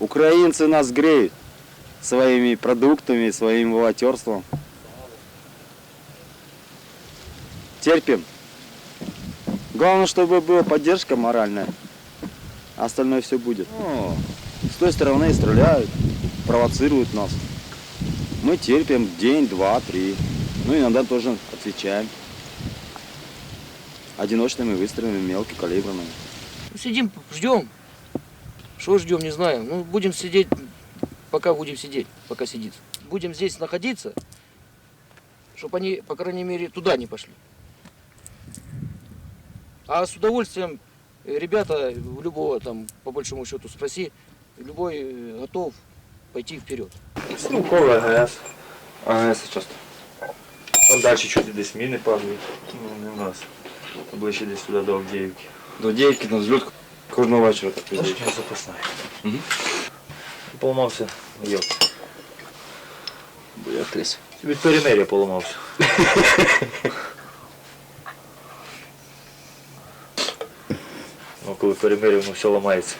Украинцы нас греют своими продуктами, своим волонтерством. Терпим. Главное, чтобы была поддержка моральная. А остальное все будет. Ну, с той стороны стреляют, провоцируют нас. Мы терпим день, два, три. Ну, иногда тоже отвечаем. Одиночными выстрелами, мелкокалиберными. Сидим, ждем. Что ждем, не знаю. Ну, будем сидеть, пока будем сидеть, пока сидит. Будем здесь находиться, чтобы они, по крайней мере, туда не пошли. А с удовольствием э, ребята, у любого там, по большому счету, спроси, любой э, готов пойти вперед. Стрілковий АГС. АГС часто. Там далі чуть десь міни падають. Ну, не в нас. Ближче десь туди до Авдіївки. До девки на взлет Кожного вечора так не запасна. Угу. Поламався. Йо. Боятись. Від перемир'я поламався. ну, коли перемир'я, воно все ламається.